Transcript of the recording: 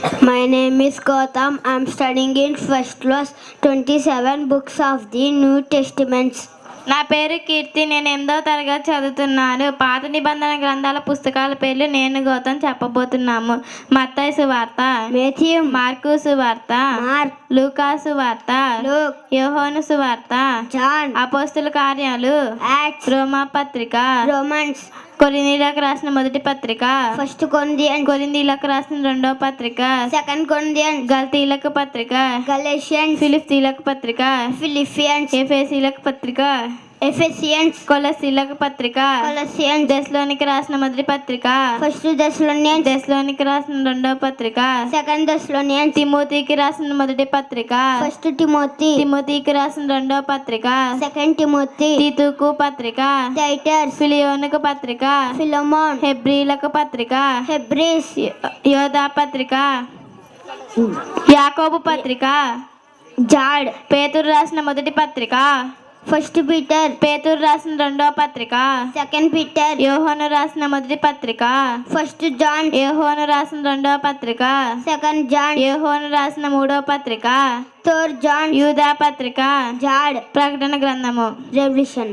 My name is Gautam. I'm studying in first class 27 books of the New Testaments. నా పేరు కీర్తి నేను ఎనిమిదో తరగతి చదువుతున్నాను. పాత నిబంధన గ్రంథాల పుస్తకాల పేర్లు నేను గౌతమ్ చెప్పబోతున్నాము. మత్తయి సువార్త Matthew, మార్కు సువార్త Mark, లూకాసు వార్త Luke, యోహోను సువార్త అపోస్తుల కార్యాలు రోమా పత్రిక Romans, కొరిందీలకు రాసిన మొదటి పత్రిక First Corinthians, కొరిందీలకు రాసిన రెండవ పత్రిక Second Corinthians, గల్తీలకు పత్రిక Galatians, ఫిలిస్తీలకు పత్రిక Philippians, ఎఫేసీలకు పత్రిక Ephesians, కొలసీలకు పత్రిక. Colossians, దశలోనికి రాసిన మొదటి పత్రిక. First Thessalonians, దశలోనికి రాసిన రెండవ పత్రిక. Second Thessalonians, తిమోతికి రాసిన మొదటి పత్రిక. First Timothy, తిమోతికి రాసిన రెండవ పత్రిక. Second Timothy, తీతుకు పత్రిక. Titus, ఫిలియోనుకు పత్రిక. Philemon, హెబ్రీలకు పత్రిక. Hebrews, యోధా పత్రిక. యాకోబు పత్రిక. Jude, పేతురు రాసిన మొదటి పత్రిక. First Peter, పేతురు రాసిన రెండవ పత్రిక. Second Peter, యోహోను రాసిన మొదటి పత్రిక. First John, యోహోను రాసిన రెండవ పత్రిక. Second John, యోహోను రాసిన మూడవ పత్రిక. Third John, యూదా పత్రిక. Jude, ప్రకటన గ్రంథము. Revelation.